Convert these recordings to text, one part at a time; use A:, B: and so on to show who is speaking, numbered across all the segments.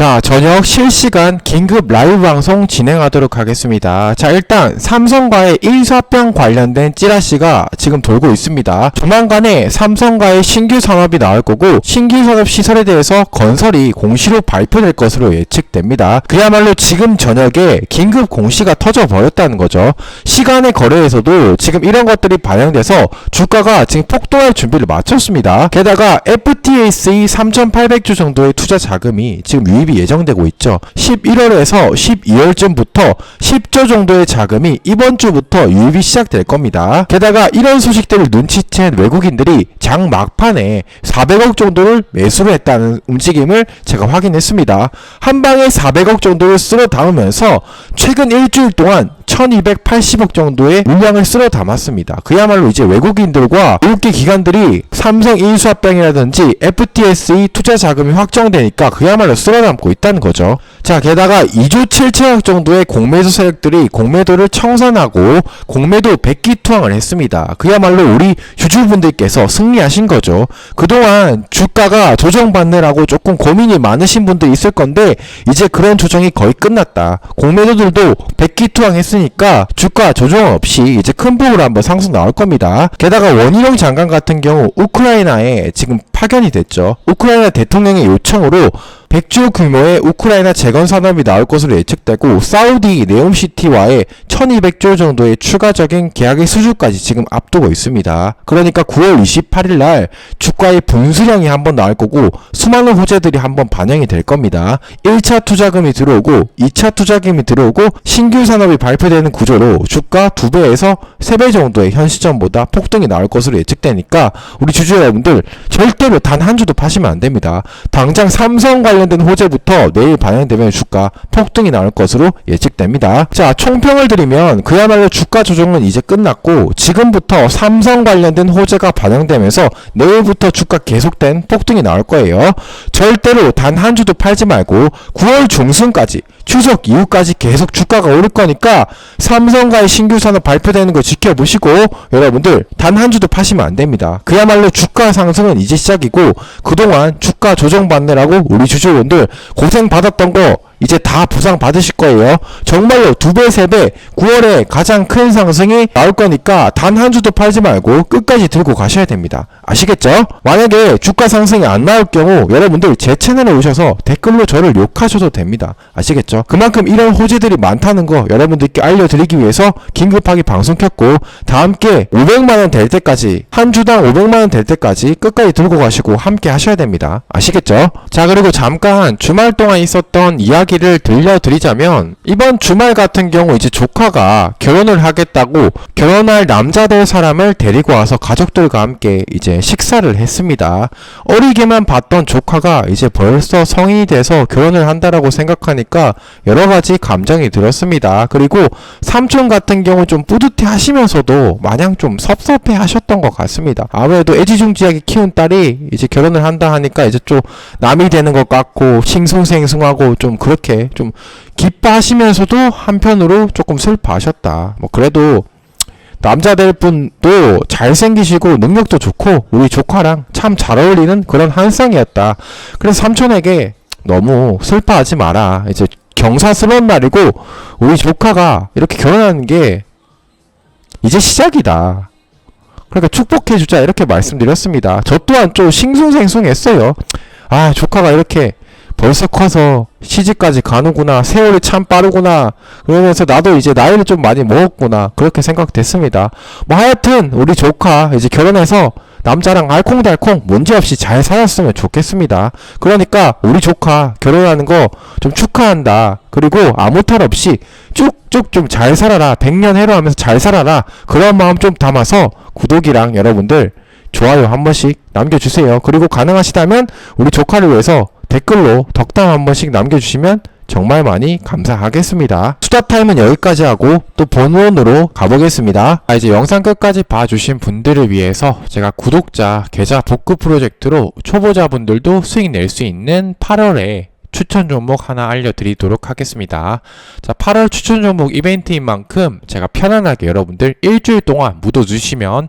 A: 자, 저녁 실시간 긴급 라이브 방송 진행하도록 하겠습니다. 자, 일단 삼성과의 일사병 관련된 찌라시가 지금 돌고 있습니다. 조만간에 삼성과의 신규 산업이 나올 거고 신규 산업 시설에 대해서 건설이 공시로 발표될 것으로 예측됩니다. 그야말로 지금 저녁에 긴급 공시가 터져 버렸다는 거죠. 시간의 거래에서도 지금 이런 것들이 반영돼서 주가가 지금 폭등할 준비를 마쳤습니다. 게다가 FTSE 3,800주 정도의 투자 자금이 지금 유입 이 예정되고 있죠. 11월에서 12월쯤부터 10조 정도의 자금이 이번 주부터 유입이 시작될 겁니다. 게다가 이런 소식들을 눈치챈 외국인들이 장 막판에 400억 정도를 매수를 했다는 움직임을 제가 확인했습니다. 한 방에 400억 정도를 쓸어 담으면서 최근 일주일 동안 1280억 정도의 물량을 쓸어 담았습니다. 그야말로 이제 외국인들과 외국계 기관들이 삼성 인수합병이라든지 FTSE 투자 자금이 확정되니까 그야말로 쓸어 담고 있다는 거죠. 자, 게다가 2조 7천억 정도의 공매도 세력들이 공매도를 청산하고 공매도 백기 투항을 했습니다. 그야말로 우리 주주분들께서 승리하신 거죠. 그동안 주가가 조정받느라고 조금 고민이 많으신 분도 있을 건데 이제 그런 조정이 거의 끝났다. 공매도들도 백기 투항했으니 까 주가 조정 없이 이제 큰 폭으로 한번 상승 나올 겁니다. 게다가 원희룡 장관 같은 경우 우크라이나에 지금 파견이 됐죠. 우크라이나 대통령의 요청으로 100조 규모의 우크라이나 재건 산업이 나올 것으로 예측되고 사우디 네옴시티와의 1200조 정도의 추가적인 계약의 수주까지 지금 앞두고 있습니다. 그러니까 9월 28일 날 주가의 분수령이 한번 나올 거고 수많은 호재들이 한번 반영이 될 겁니다. 1차 투자금이 들어오고 2차 투자금이 들어오고 신규 산업이 발표되는 구조로 주가 2배에서 3배 정도의 현 시점보다 폭등이 나올 것으로 예측되니까 우리 주주 여러분들 절대로 단 한 주도 파시면 안 됩니다. 당장 삼성 관 련된 호재부터 내일 반영되면 주가 폭등이 나올 것으로 예측됩니다. 자, 총평을 드리면 그야말로 주가 조정은 이제 끝났고 지금부터 삼성 관련된 호재가 반영되면서 내일부터 주가 계속된 폭등이 나올 거예요. 절대로 단 한 주도 팔지 말고 9월 중순까지 추석 이후까지 계속 주가가 오를 거니까 삼성과의 신규 산업 발표되는 거 지켜보시고 여러분들 단 한 주도 파시면 안 됩니다. 그야말로 주가 상승은 이제 시작이고 그동안 주가 조정 받느라고 우리 주주분들 고생 받았던 거 이제 다 보상 받으실 거예요. 정말로 두 배, 세 배, 9월에 가장 큰 상승이 나올 거니까 단 한 주도 팔지 말고 끝까지 들고 가셔야 됩니다. 아시겠죠? 만약에 주가 상승이 안 나올 경우 여러분들 제 채널에 오셔서 댓글로 저를 욕하셔도 됩니다. 아시겠죠? 그만큼 이런 호재들이 많다는 거 여러분들께 알려드리기 위해서 긴급하게 방송 켰고 다 함께 500만원 될 때까지 한 주당 500만원 될 때까지 끝까지 들고 가시고 함께 하셔야 됩니다. 아시겠죠? 자 그리고 잠깐 주말 동안 있었던 이야기 를 들려드리자면 이번 주말 같은 경우 이제 조카가 결혼을 하겠다고 결혼할 남자 될 사람을 데리고 와서 가족들과 함께 이제 식사를 했습니다. 어리게만 봤던 조카가 이제 벌써 성인이 돼서 결혼을 한다라고 생각하니까 여러 가지 감정이 들었습니다. 그리고 삼촌 같은 경우 좀 뿌듯해 하시면서도 마냥 좀 섭섭해 하셨던 것 같습니다. 아무래도 애지중지하게 키운 딸이 이제 결혼을 한다 하니까 이제 좀 남이 되는 것 같고 싱숭생숭하고 좀 그 렇게 좀 기뻐하시면서도 한편으로 조금 슬퍼하셨다. 뭐 그래도 남자 될 분도 잘생기시고 능력도 좋고 우리 조카랑 참 잘 어울리는 그런 한 쌍이었다. 그래서 삼촌에게 너무 슬퍼하지 마라. 이제 경사스러운 날이고 우리 조카가 이렇게 결혼하는 게 이제 시작이다. 그러니까 축복해 주자 이렇게 말씀드렸습니다. 저 또한 좀 싱숭생숭했어요. 아 조카가 이렇게 벌써 커서 시집까지 가는구나 세월이 참 빠르구나 그러면서 나도 이제 나이를 좀 많이 먹었구나 그렇게 생각됐습니다. 뭐 하여튼 우리 조카 이제 결혼해서 남자랑 알콩달콩 문제없이 잘 살았으면 좋겠습니다. 그러니까 우리 조카 결혼하는 거 좀 축하한다. 그리고 아무 탈 없이 쭉쭉 좀 잘 살아라. 백년 해로 하면서 잘 살아라. 그런 마음 좀 담아서 구독이랑 여러분들 좋아요 한 번씩 남겨주세요. 그리고 가능하시다면 우리 조카를 위해서 댓글로 덕담 한 번씩 남겨주시면 정말 많이 감사하겠습니다. 수다 타임은 여기까지 하고 또 본론으로 가보겠습니다. 아, 이제 영상 끝까지 봐주신 분들을 위해서 제가 구독자 계좌 복구 프로젝트로 초보자분들도 수익 낼 수 있는 8월에 추천 종목 하나 알려드리도록 하겠습니다. 자, 8월 추천 종목 이벤트인 만큼 제가 편안하게 여러분들 일주일 동안 묻어주시면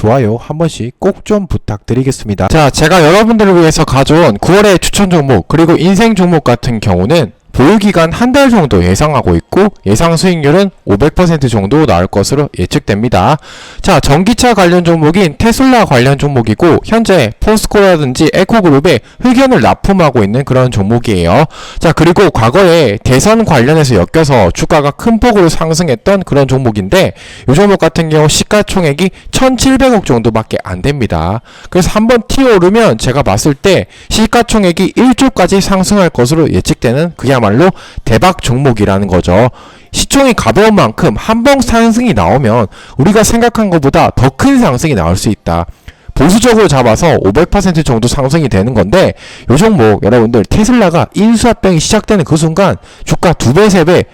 A: 좋아요 한 번씩 꼭 좀 부탁드리겠습니다. 자, 제가 여러분들을 위해서 가져온 9월의 추천 종목 그리고 인생 종목 같은 경우는 보유기간 한 달 정도 예상하고 있고 예상 수익률은 500% 정도 나올 것으로 예측됩니다. 자, 전기차 관련 종목인 테슬라 관련 종목이고 현재 포스코라든지 에코그룹에 흑연을 납품하고 있는 그런 종목이에요. 자, 그리고 과거에 대선 관련해서 엮여서 주가가 큰 폭으로 상승했던 그런 종목인데 이 종목 같은 경우 시가총액이 1,700억 정도밖에 안 됩니다. 그래서 한번 튀어오르면 제가 봤을 때 시가총액이 1조까지 상승할 것으로 예측되는 그 야말로 대박 종목이라는 거죠. 시총이 가벼운 만큼 한 번 상승이 나오면 우리가 생각한 것보다 더 큰 상승이 나올 수 있다. 보수적으로 잡아서 500% 정도 상승이 되는 건데 요 종목 여러분들 테슬라가 인수합병이 시작되는 그 순간 주가 2배, 3배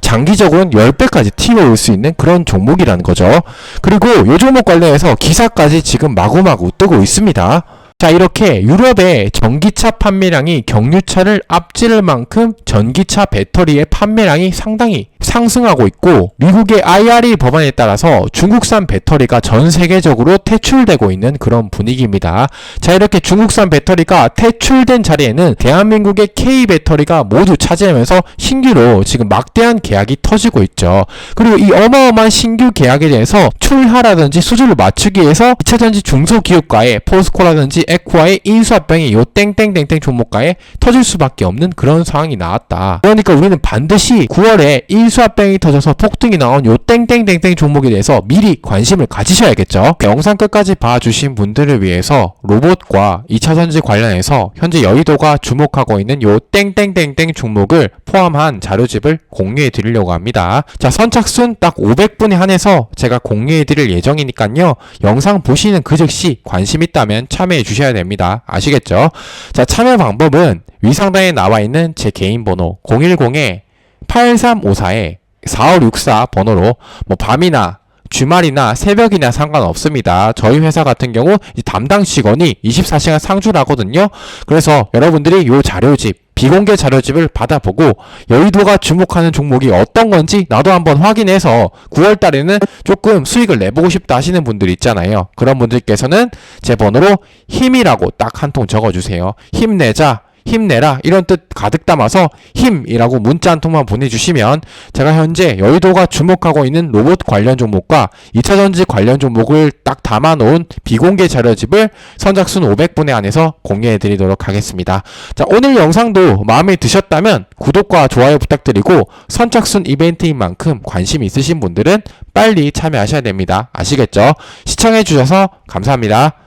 A: 장기적으로는 10배까지 튀어올 수 있는 그런 종목이라는 거죠. 그리고 요 종목 관련해서 기사까지 지금 마구마구 뜨고 있습니다. 자 이렇게 유럽의 전기차 판매량이 경유차를 앞지를 만큼 전기차 배터리의 판매량이 상당히 상승하고 있고 미국의 IRA 법안에 따라서 중국산 배터리가 전 세계적으로 퇴출되고 있는 그런 분위기입니다. 자 이렇게 중국산 배터리가 퇴출된 자리에는 대한민국의 K 배터리가 모두 차지하면서 신규로 지금 막대한 계약이 터지고 있죠. 그리고 이 어마어마한 신규 계약에 대해서 출하라든지 수주를 맞추기 위해서 2차전지 중소기업과의 포스코라든지 에코와의 인수합병이 요 땡땡땡땡 종목가에 터질 수밖에 없는 그런 상황이 나왔다. 그러니까 우리는 반드시 9월에 인수 합병이 터져서 폭등이 나온 요 땡땡땡땡 종목에 대해서 미리 관심을 가지셔야겠죠. 영상 끝까지 봐주신 분들을 위해서 로봇과 2차전지 관련해서 현재 여의도가 주목하고 있는 요 땡땡땡땡 종목을 포함한 자료집을 공유해 드리려고 합니다. 자, 선착순 딱 500분에 한해서 제가 공유해 드릴 예정이니까요. 영상 보시는 그 즉시 관심 있다면 참여해 주셔야 됩니다. 아시겠죠? 자, 참여 방법은 위상단에 나와 있는 제 개인 번호 010에 8354에 4564 번호로 뭐 밤이나 주말이나 새벽이나 상관없습니다. 저희 회사 같은 경우 이 담당 직원이 24시간 상주를 하거든요. 그래서 여러분들이 요 자료집 비공개 자료집을 받아보고 여의도가 주목하는 종목이 어떤 건지 나도 한번 확인해서 9월 달에는 조금 수익을 내보고 싶다 하시는 분들 있잖아요. 그런 분들께서는 제 번호로 힘이라고 딱 한 통 적어주세요. 힘내자. 힘내라 이런 뜻 가득 담아서 힘이라고 문자 한 통만 보내주시면 제가 현재 여의도가 주목하고 있는 로봇 관련 종목과 2차전지 관련 종목을 딱 담아놓은 비공개 자료집을 선착순 500분에 한해서 공유해 드리도록 하겠습니다. 자 오늘 영상도 마음에 드셨다면 구독과 좋아요 부탁드리고 선착순 이벤트인 만큼 관심 있으신 분들은 빨리 참여하셔야 됩니다. 아시겠죠? 시청해 주셔서 감사합니다.